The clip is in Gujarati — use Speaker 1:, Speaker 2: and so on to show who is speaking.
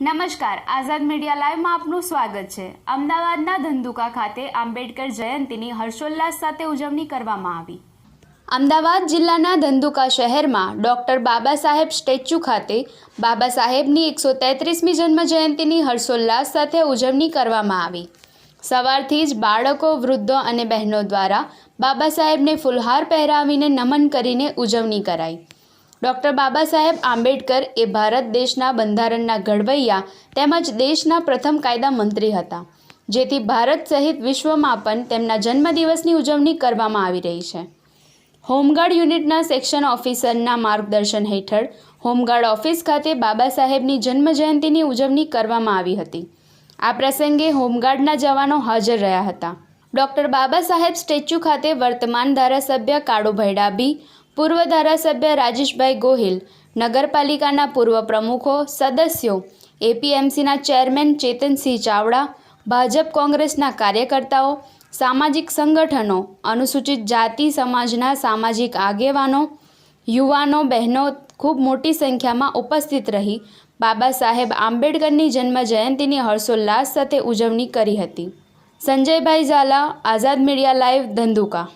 Speaker 1: નમસ્કાર, આઝાદ મીડિયા લાઈવમાં આપનું સ્વાગત છે. અમદાવાદના ધંધુકા ખાતે આંબેડકર જયંતિની હર્ષોલ્લાસ સાથે ઉજવણી કરવામાં આવી. અમદાવાદ જિલ્લાના ધંધુકા શહેરમાં ડૉક્ટર બાબા સાહેબ સ્ટેચ્યુ ખાતે બાબા સાહેબની એકસો તેત્રીસમી જન્મ જયંતિની હર્ષોલ્લાસ સાથે ઉજવણી કરવામાં આવી. સવારથી જ બાળકો, વૃદ્ધો અને બહેનો દ્વારા બાબા સાહેબને ફુલહાર પહેરાવીને નમન કરીને ઉજવણી કરાઈ. ડૉક્ટર બાબા સાહેબ આંબેડકર એ ભારત દેશના બંધારણના ઘડવૈયા તેમજ દેશના પ્રથમ કાયદા મંત્રી હતા, જેથી ભારત સહિત વિશ્વમાં પણ તેમના જન્મદિવસની ઉજવણી કરવામાં આવી રહી છે. હોમગાર્ડ યુનિટના સેક્શન ઓફિસરના માર્ગદર્શન હેઠળ હોમગાર્ડ ઓફિસ ખાતે બાબા સાહેબની જન્મજયંતિની ઉજવણી કરવામાં આવી હતી. આ પ્રસંગે હોમગાર્ડના જવાનો હાજર રહ્યા હતા. ડૉક્ટર બાબા સાહેબ સ્ટેચ્યુ ખાતે વર્તમાન ધારાસભ્ય કાળુભાઈ ડાબી પૂર્વ ધારાસભ્ય રાજેશભાઈ ગોહિલ, નગરપાલિકાના પૂર્વ પ્રમુખો, સદસ્યો, એપીએમસીના ચેરમેન ચેતનસિંહ ચાવડા, ભાજપ કોંગ્રેસના કાર્યકર્તાઓ, સામાજિક સંગઠનો, અનુસૂચિત જાતિ સમાજના સામાજિક આગેવાનો, યુવાનો બહેનો ખૂબ મોટી સંખ્યામાં ઉપસ્થિત રહી બાબા સાહેબ આંબેડકરની જન્મ જયંતિની હર્ષોલ્લાસ સાથે ઉજવણી કરી હતી. સંજયભાઈ ઝાલા, આઝાદ મીડિયા લાઈવ, ધંધુકા.